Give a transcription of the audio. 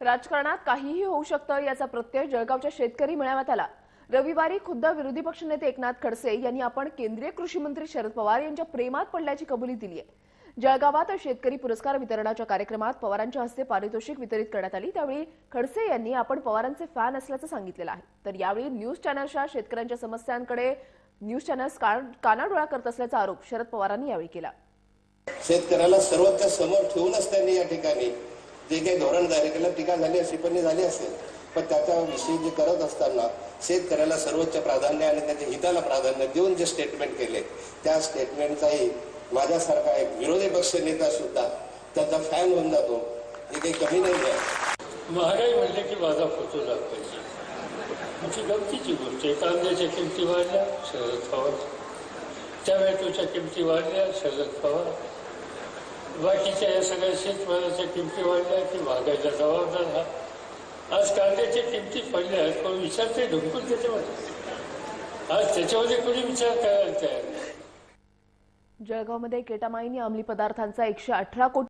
राजकारणात काहीही होऊ शकतं याचा प्रत्यय जळगावच्या शेतकरी मेळाव्यात आला. रविवारी खुद्द विरोधी पक्षनेते एकनाथ खडसे यांनी आपण केंद्रीय कृषी मंत्री शरद पवार यांच्या प्रेमात पडल्याची कबुली दिली आहे जळगावात शेतकरी पुरस्कार वितरणाच्या कार्यक्रमात पवारांच्या हस्ते पारितोषिक वितरित करण्यात आली. त्यावेळी खडसे यांनी आपण पवारांचे फॅन असल्याचं सांगितलेलं आहे. तर यावेळी न्यूज चॅनलच्या शेतकऱ्यांच्या समस्यांकडे न्यूज चॅनल्स कानाडोळा करत असल्याचा आरोप शरद पवारांनी यावेळी केला. शेतकऱ्याला सर्वोच्च समोर ठेवूनच त्यांनी या ठिकाणी जे काही धोरण जाहीर केलं टीका झाली अशी पण झाली असेल पण त्याच्याविषयी जे करत असताना शेतकऱ्याला सर्वोच्च प्राधान्य आणि त्याच्या हिताला प्राधान्य देऊन जे स्टेटमेंट केले त्या स्टेटमेंटचाही माझ्यासारखा एक विरोधी पक्ष नेता सुद्धा त्याचा फॅन होऊन जातो. हे काही कमी नाही आहे. महागाई म्हणले की माझा फोटो दाखवायची म्हणजे गमतीची गोष्ट आहे. कांद्याच्या किमती वाढल्या शरद पवार. टमॅटोच्या किमती वाढल्या शरद पवार. बाकीच्या या सगळ्या शेतमालाच्या किमती वाढल्या की महागाईला जबाबदार हा आज कांद्याच्या किमती पडल्या आहेत कोण विचारते ढुंकून त्याच्यामध्ये. आज त्याच्यामध्ये कोणी विचार करायला तयार जळगावमध्ये केटामाईनी अंमली पदार्थांचा एकशे अठरा कोटी